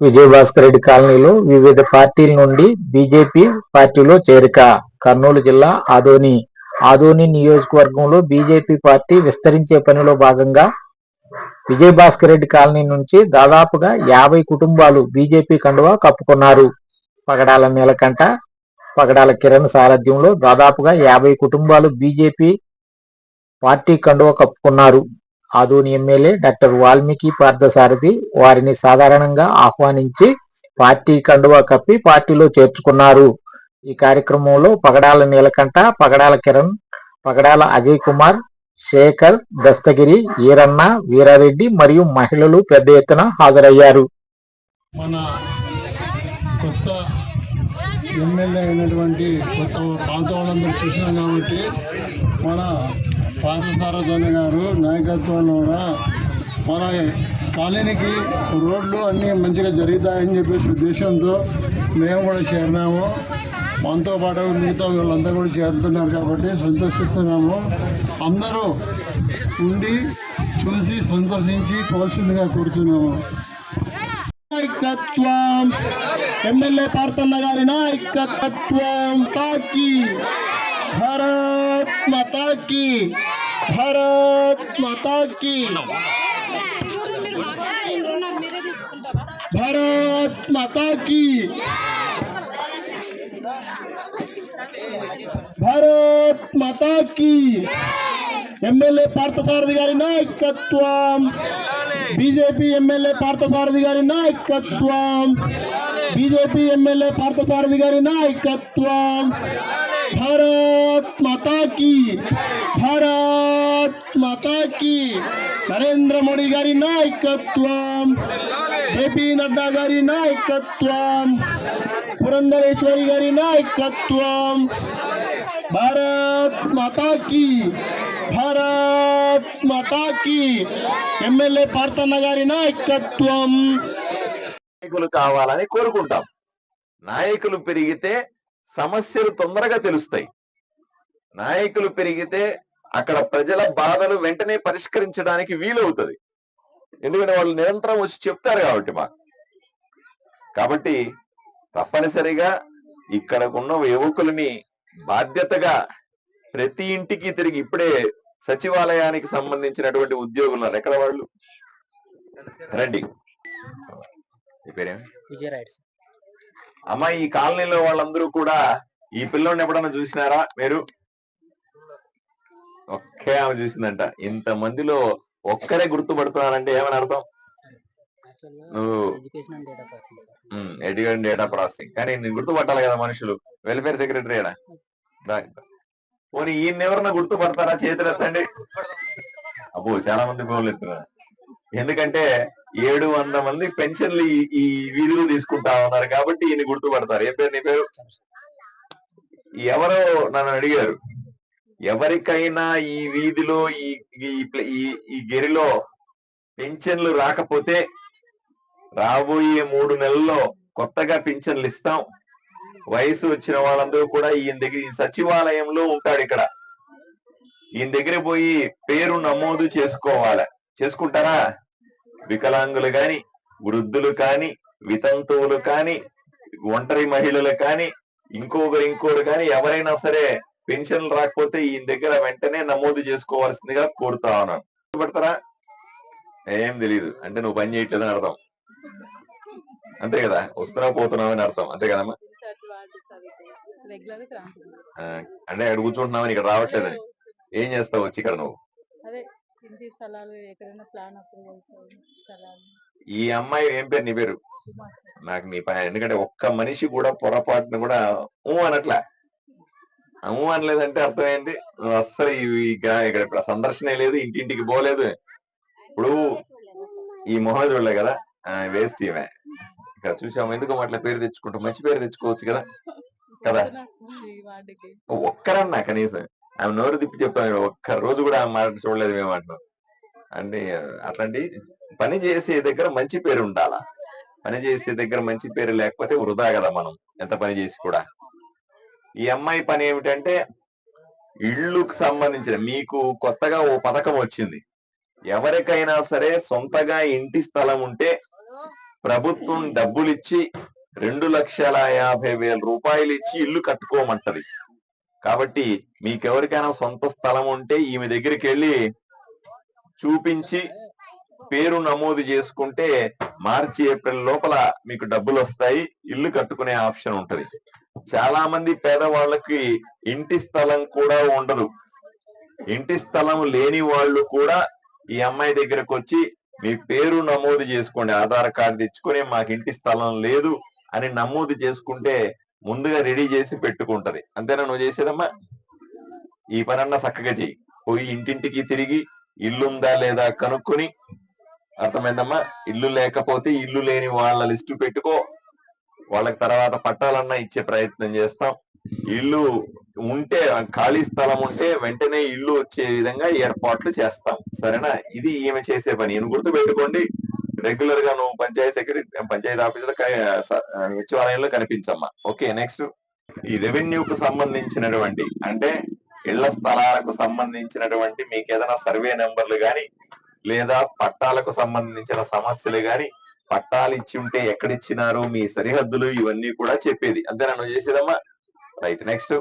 విజయభాస్కర్ రెడ్డి కాలనీలో వివిధ పార్టీల నుండి బీజేపీ పార్టీలో చేరిక. కర్నూలు జిల్లా ఆదోని. ఆదోని నియోజకవర్గంలో బీజేపీ పార్టీ విస్తరించే పనిలో భాగంగా విజయభాస్కర్ రెడ్డి కాలనీ నుంచి దాదాపుగా యాభై కుటుంబాలు బీజేపీ కండువా కప్పుకున్నారు. పగడాల నీలకంఠ పగడాల కిరణ్ సారథ్యంలో దాదాపుగా యాభై కుటుంబాలు బీజేపీ పార్టీ కండువా కప్పుకున్నారు. ఆదోని ఎమ్మెల్యే డాక్టర్ వాల్మీకి పార్థసారథి వారిని సాధారణంగా ఆహ్వానించి పార్టీ కండువా కప్పి పార్టీలో చేర్చుకున్నారు. ఈ కార్యక్రమంలో పగడాల నీలకంఠ పగడాల కిరణ్ పగడాల అజయ్ కుమార్ శేఖర్ దస్తగిరి ఈరన్న వీరారెడ్డి మరియు మహిళలు పెద్ద ఎత్తున హాజరయ్యారు. మన కొత్త ఎమ్మెల్యే అయినటువంటి కొత్త పాత వాళ్ళందరూ చూసినాం కాబట్టి మన పాత గారు నాయకత్వంలో కూడా మన కాలనీకి రోడ్లు అన్నీ మంచిగా జరుగుతాయని చెప్పేసి ఉద్దేశంతో మేము కూడా చేరినాము. మనతో పాటు మిగతా వీళ్ళంతా కూడా చేరుతున్నారు కాబట్టి సంతోషిస్తున్నాము. అందరూ ఉండి చూసి సంతోషించి పోల్సిందిగా కూర్చున్నాము. నాయకత్వం. ఎమ్మెల్యే పార్తన్న గారి నాయకత్వం. తాకి. భారత్ మాతాకి. భారత్ మాతాకి భారత్ మాతాకి భారత్ మాతాకి ఎమ్మెల్యే పార్థసారథి గారి నాయకత్వం బీజేపీ ఎమ్మెల్యే పార్థసారథి గారి నాయకత్వం బీజేపీ ఎమ్మెల్యే పార్థసారథి గారి నాయకత్వం భారత్ మాతాకి భారత్ మాతాకి నరేంద్ర మోడీ గారి నాయకత్వం. జేపీ నడ్డా గారి నాయకత్వం. పురంధరేశ్వరి గారి నాయకత్వం. భారత్ మాతాకి భారత్ మాతాకి ఎమ్మెల్యే పార్థన్న గారి నాయకత్వం. నాయకులు కావాలని కోరుకుంటాం. నాయకులు పెరిగితే సమస్యలు తొందరగా తెలుస్తాయి. నాయకులు పెరిగితే అక్కడ ప్రజల బాధలు వెంటనే పరిష్కరించడానికి వీలవుతుంది. ఎందుకంటే వాళ్ళు నిరంతరం వచ్చి చెప్తారు కాబట్టి మాకు. కాబట్టి తప్పనిసరిగా ఇక్కడ ఉన్న యువకులని బాధ్యతగా ప్రతి ఇంటికి తిరిగి ఇప్పుడే సచివాలయానికి సంబంధించినటువంటి ఉద్యోగులు ఉన్నారు. ఎక్కడ వాళ్ళు? రండి. మీ పేరేమి విజయరాయుడు అమ్మ ఈ కాలనీలో వాళ్ళందరూ కూడా ఈ పిల్లోని ఎప్పుడన్నా చూసినారా మీరు? ఒకే ఆమె చూసిందంట. ఇంత మందిలో ఒక్కరే గుర్తుపడుతున్నారంటే ఏమని అర్థం? నువ్వు ఎడ్యుకేషన్ డేటా ప్రాసెసింగ్ కానీ నేను గుర్తుపట్టాలి కదా మనుషులు. వెల్ఫేర్ సెక్రటరీ పోనీ ఈయన ఎవరన్నా గుర్తుపడతారా? చేతులు ఎత్తండి అబ్బో చాలా మంది ఫోన్లు ఎత్తున్నారు. ఎందుకంటే ఏడు వంద మంది పెన్షన్లు ఈ- ఈ వీధిలో తీసుకుంటా ఉన్నారు కాబట్టి ఈయన గుర్తుపడతారు. ఏం పేరు నీ పేరు? ఎవరో నన్ను అడిగారు. ఎవరికైనా ఈ వీధిలో ఈ ఈ గెరిలో పెన్షన్లు రాకపోతే రాబోయే మూడు నెలల్లో కొత్తగా పింఛన్లు ఇస్తాం. వయసు వచ్చిన వాళ్ళందరూ కూడా ఈయన దగ్గర ఈ సచివాలయంలో ఉంటాడు ఇక్కడ. ఈయన దగ్గర పోయి పేరు నమోదు చేసుకోవాలి. చేసుకుంటారా? వికలాంగులు కాని వృద్ధులు కాని వితంతువులు కాని ఒంటరి మహిళలు కాని ఇంకొకరు ఇంకోరు కాని ఎవరైనా సరే పెన్షన్లు రాకపోతే ఈయన దగ్గర వెంటనే నమోదు చేసుకోవాల్సిందిగా కోరుతా ఉన్నాను. పడతారా? ఏం తెలియదు అంటే నువ్వు పని చేయట్లేదని అర్థం. అంతే కదా? వస్తున్నావు పోతున్నావు అని అర్థం. అంతే కదమ్మా? అంటే అక్కడ కూర్చుంటున్నావని ఇక్కడ రావట్లేదని. ఏం చేస్తావు? వచ్చి ఇక్కడ నువ్వు. ఈ అమ్మాయి ఏం పేరు? నీ పేరు? నాకు నీ పని ఎందుకంటే ఒక్క మనిషి కూడా పొరపాటును కూడా ఊ అనట్లే. ఆ ఊ అనలేదంటే అర్థం ఏంటి నువ్వు అస్సలు ఈ ఇక్కడ సందర్శనే లేదు ఇంటింటికి పోలేదు. ఇప్పుడు ఈ మొహం చూడలే కదా వేస్ట్ ఈమె. ఇక్కడ చూసాము ఎందుకు అట్లా పేరు తెచ్చుకుంటాం. మంచి పేరు తెచ్చుకోవచ్చు కదా? కదా? ఒక్కరన్నా కనీసం. ఆమె నోరు తిప్పి చెప్తాను ఒక్క రోజు కూడా ఆమె మాట చూడలేదు మేము అంటున్నాం అంటే అట్లాంటి పని చేసే దగ్గర మంచి పేరు ఉండాలా? పని చేసే దగ్గర మంచి పేరు లేకపోతే వృధా కదా మనం ఎంత పని చేసి కూడా. ఈ అమ్మాయి పని ఏమిటంటే ఇళ్ళుకు సంబంధించిన మీకు కొత్తగా ఓ పథకం వచ్చింది. ఎవరికైనా సరే సొంతగా ఇంటి స్థలం ఉంటే ప్రభుత్వం డబ్బులు ఇచ్చి రెండు లక్షల యాభై వేల రూపాయలు ఇచ్చి ఇల్లు కట్టుకోమంటది. కాబట్టి మీకెవరికైనా సొంత స్థలం ఉంటే ఈమె దగ్గరికి వెళ్ళి చూపించి పేరు నమోదు చేసుకుంటే మార్చి ఏప్రిల్ లోపల మీకు డబ్బులు వస్తాయి ఇల్లు కట్టుకునే ఆప్షన్ ఉంటది. చాలా మంది పేదవాళ్ళకి ఇంటి స్థలం కూడా ఉండదు. ఇంటి స్థలం లేని వాళ్ళు కూడా ఈ అమ్మాయి దగ్గరకు వచ్చి మీ పేరు నమోదు చేసుకోండి ఆధార్ కార్డు తెచ్చుకొని మాకు ఇంటి స్థలం లేదు అని నమోదు చేసుకుంటే ముందుగా రెడీ చేసి పెట్టుకుంటది. అంతేనా నువ్వు చేసేదమ్మా? ఈ పనన్నా చక్కగా చెయ్యి. పోయి ఇంటింటికి తిరిగి ఇల్లుందా లేదా కనుక్కొని అర్థమైందమ్మా? ఇల్లు లేకపోతే ఇల్లు లేని వాళ్ళ లిస్టు పెట్టుకో. వాళ్ళకి తర్వాత పట్టాలన్నా ఇచ్చే ప్రయత్నం చేస్తాం. ఇల్లు ఉంటే ఖాళీ స్థలం ఉంటే వెంటనే ఇల్లు వచ్చే విధంగా ఏర్పాట్లు చేస్తాం. సరేనా? ఇది ఈమె చేసే పని. ఈయన గుర్తు పెట్టుకోండి రెగ్యులర్గా నువ్వు పంచాయతీ సెక్రటరీ పంచాయతీ ఆఫీసులో సచివాలయంలో కనిపించమ్మా. Okay next. ఈ రెవెన్యూ కు సంబంధించినటువంటి అంటే ఇళ్ళ స్థలాలకు సంబంధించినటువంటి మీకు ఏదైనా సర్వే నెంబర్లు గాని లేదా పట్టాలకు సంబంధించిన సమస్యలు గాని పట్టాలు ఇచ్చి ఉంటే ఎక్కడ ఇచ్చినారు మీ సరిహద్దులు ఇవన్నీ కూడా చెప్పేది. అంతేనా నువ్వు చేసేదమ్మా? Right next.